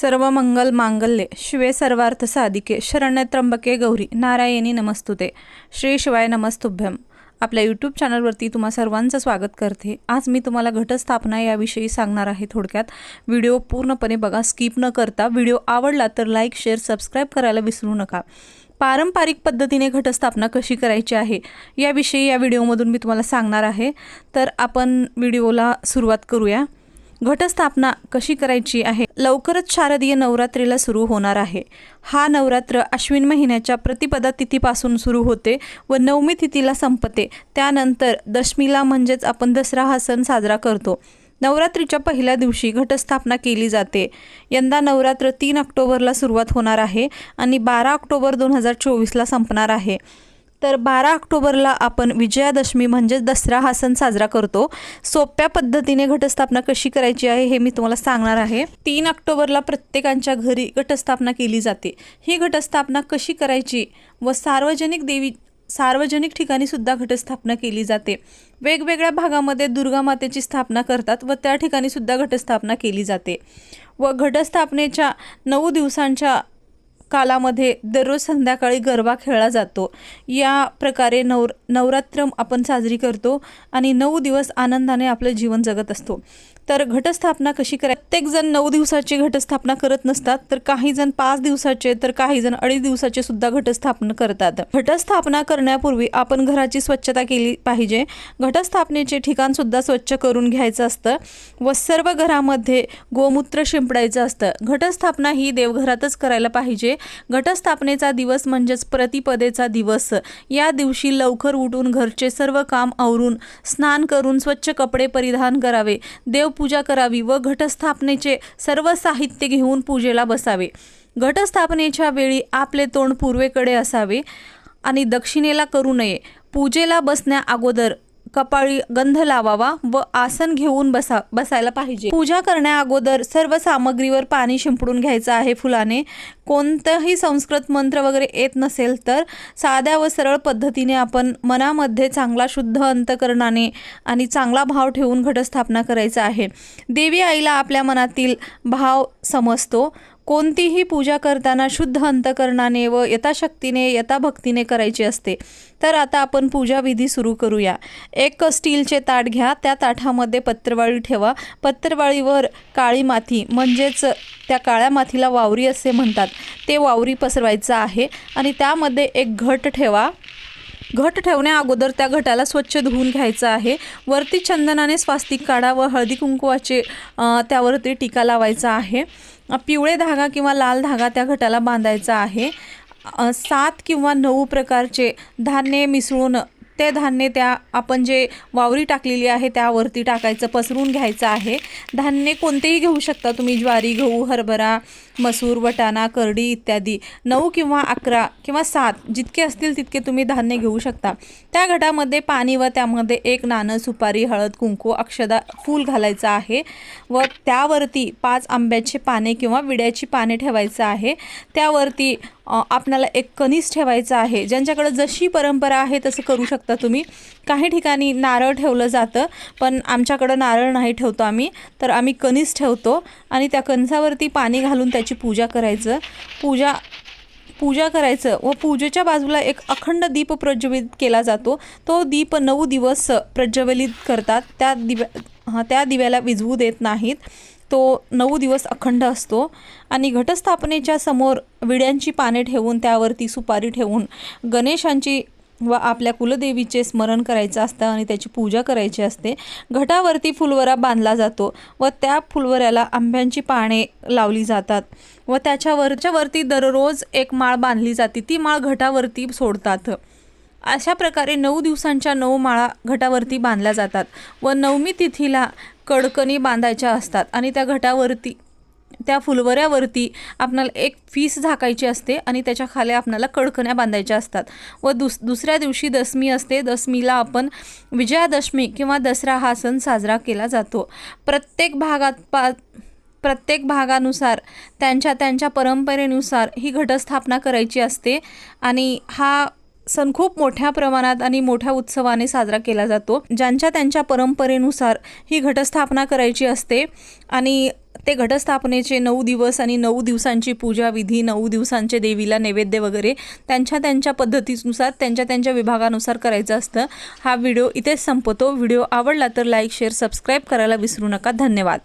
सर्व मंगल मांगल्ये शिवे सर्वार्थ साधिके शरण्य त्र्यंबके गौरी नारायणी नमस्तुते. श्री शिवाय नमस्तुभ्यम. आपल्या यूट्यूब चॅनलवरती तुम्हा सर्वांचं स्वागत करते. आज मी तुम्हाला घटस्थापना याविषयी सांगणार आहे थोडक्यात. व्हिडिओ पूर्णपणे बघा स्किप न करता. व्हिडिओ आवडला तर लाईक शेअर सबस्क्राईब करायला विसरू नका. पारंपरिक पद्धतीने घटस्थापना कशी करायची आहे याविषयी या व्हिडिओमधून मी तुम्हाला सांगणार आहे. तर आपण व्हिडिओला सुरुवात करूया. घटस्थापना कशी करायची आहे? लवकरच शारदीय नवरात्रीला सुरू होणार आहे. हा नवरात्र अश्विन महिन्याच्या प्रतिपदा तिथीपासून सुरू होते व नवमी तिथीला संपते. त्यानंतर दशमीला म्हणजेच आपण दसरा हा सण साजरा करतो. नवरात्रीच्या पहिल्या दिवशी घटस्थापना केली जाते. यंदा नवरात्र तीन ऑक्टोबरला सुरुवात होणार आहे आणि बारा ऑक्टोबर दोन हजार चोवीसला संपणार आहे. तर बारा ऑक्टोबरला आपण विजयादशमी म्हणजेच दसरा हा सण साजरा करतो. सोप्या पद्धतीने घटस्थापना कशी करायची आहे हे मी तुम्हाला सांगणार आहे. तीन ऑक्टोबरला प्रत्येकांच्या घरी घटस्थापना केली जाते. ही घटस्थापना कशी करायची? व सार्वजनिक देवी सार्वजनिक ठिकाणी सुद्धा घटस्थापना केली जाते. वेगवेगळ्या भागामध्ये दुर्गा मातेची स्थापना करतात व त्या ठिकाणी सुद्धा घटस्थापना केली जाते. व घटस्थापनेच्या नऊ दिवसांच्या कालामध्ये दररोज संध्याकाळी गरबा खेळला जातो. या प्रकारे नवर नवरात्र आपण साजरी करतो आणि नऊ दिवस आनंदाने आपलं जीवन जगत असतो. तर घटस्थापना कशी कराय प्रत्येकजण नऊ दिवसाची घटस्थापना करत नसतात तर काही जण पाच दिवसाचे तर काही जण अडीच दिवसाचे सुद्धा घटस्थापना करतात. घटस्थापना करण्यापूर्वी आपण घराची स्वच्छता केली पाहिजे. घटस्थापनेचे ठिकाण सुद्धा स्वच्छ करून घ्यायचं असतं व सर्व घरामध्ये गोमूत्र शिंपडायचं असतं. घटस्थापना ही देवघरातच करायला पाहिजे. घटस्थापनेचा दिवस म्हणजेच प्रतिपदेचा दिवस. या दिवशी लवकर उठून घरचे सर्व काम आवरून स्नान करून स्वच्छ कपडे परिधान करावे. देवपूजा करावी व घटस्थापनेचे सर्व साहित्य घेऊन पूजेला बसावे. घटस्थापनेच्या वेळी आपले तोंड पूर्वेकडे असावे आणि दक्षिणेला करू नये. पूजेला बसण्या अगोदर कपाळी गंध लावावा व आसन घेऊन बसा बसायला पाहिजे. पूजा करण्या अगोदर सर्व सामग्रीवर पाणी शिंपडून घ्यायचं आहे फुलाने. कोणतंही संस्कृत मंत्र वगैरे येत नसेल तर साध्या व सरळ पद्धतीने आपण मनामध्ये चांगला शुद्ध अंतकरणाने आणि चांगला भाव ठेवून घटस्थापना करायचा आहे. देवी आईला आपल्या मनातील भाव समजतो. कोणतीही पूजा करताना शुद्ध अंतकरणाने व यथाशक्तीने यथाभक्तीने करायची असते तर आता आपण पूजाविधी सुरू करूया. एक स्टीलचे ताट घ्या त्या ताटामध्ये पत्रवाळी ठेवा. पत्रवाळीवर काळी माती म्हणजेच त्या काळ्या मातीला वावरी असे म्हणतात. ते वावरी पसरवायचं आहे आणि त्यामध्ये एक घट ठेवा. घट ठेवण्या अगोदर त्या घटाला स्वच्छ धुवून घ्यायचं आहे. वरती चंदनाने स्वास्तिक काढा व हळदी कुंकवाचे त्यावरती टीका लावायचा आहे. पिवळे धागा किंवा लाल धागा त्या घटाला बांधायचा आहे. सात किंवा नऊ प्रकारचे धान्य मिसळून ते धान्य त्या आपण जे वावरी टाकलेली आहे त्यावरती टाकायचं पसरून घ्यायचं आहे. धान्य कोणतेही घेऊ शकता तुम्ही ज्वारी गहू हरभरा मसूर वटाणा करडी इत्यादी नऊ किंवा अकरा किंवा सात जितके असतील तितके तुम्ही धान्य घेऊ शकता. त्या घटामध्ये पाणी व त्यामध्ये एक नाणं सुपारी हळद कुंकू अक्षदा फूल घालायचं आहे व त्यावरती पाच आंब्याची पाने किंवा विड्याची पाने ठेवायचं आहे. त्यावरती आपणाला एक कणीस ठेवायचं आहे. ज्यांच्याकडे जशी परंपरा आहे तसं करू शकता तुम्ही. काही ठिकाणी नारळ ठेवलं जातं पण आमच्याकडं नारळ नाही ठेवतो आम्ही. तर आम्ही कणीस ठेवतो आणि त्या कणसावरती पाणी घालून त्याची पूजा करायचं. पूजा पूजा करायचं व पूजेच्या बाजूला एक अखंड दीप प्रज्वलित केला जातो. तो दीप नऊ दिवस प्रज्वलित करतात. त्या दिव्या त्या दिव्याला विझवू देत नाहीत. तो नऊ दिवस अखंड असतो. आणि घटस्थापनेच्या समोर विड्यांची पाने ठेवून त्यावरती सुपारी ठेवून गणेशांची व आपल्या कुलदेवीचे स्मरण करायचं असतं आणि त्याची पूजा करायची असते. घटावरती फुलवरा बांधला जातो व त्या फुलवऱ्याला आंब्यांची पाने लावली जातात व त्याच्यावरच्या वरती दररोज एक माळ बांधली जाते. ती माळ घटावरती सोडतात. अशा प्रकारे नऊ दिवसांच्या नऊ माळा घटावरती बांधल्या जातात व नवमी तिथीला कडकणी बांधायच्या असतात आणि त्या घटावरती त्या फुलवऱ्यावरती आपणाला एक फीस झाकायची असते आणि त्याच्याखाली आपणाला कडकण्या बांधायच्या असतात. व दुस दुसऱ्या दिवशी दसमी असते. दसमीला आपण विजयादशमी किंवा दसरा हा सण साजरा केला जातो. प्रत्येक भागात पा प्रत्येक भागानुसार त्यांच्या त्यांच्या परंपरेनुसार ही घटस्थापना करायची असते आणि हा सण खूप मोठ्या प्रमाणात आणि मोठ्या उत्सवाने साजरा केला जातो. ज्यांच्या त्यांच्या परंपरेनुसार ही घटस्थापना करायची असते आणि ते घटस्थापनेचे नऊ दिवस आणि नऊ दिवसांची पूजा विधी नऊ दिवसांचे देवीला नैवेद्य वगैरे त्यांच्या त्यांच्या पद्धतीनुसार त्यांच्या त्यांच्या विभागानुसार करायचं असतं. हा व्हिडिओ इथेच संपतो. व्हिडिओ आवडला तर लाईक शेअर सबस्क्राईब करायला विसरू नका. धन्यवाद.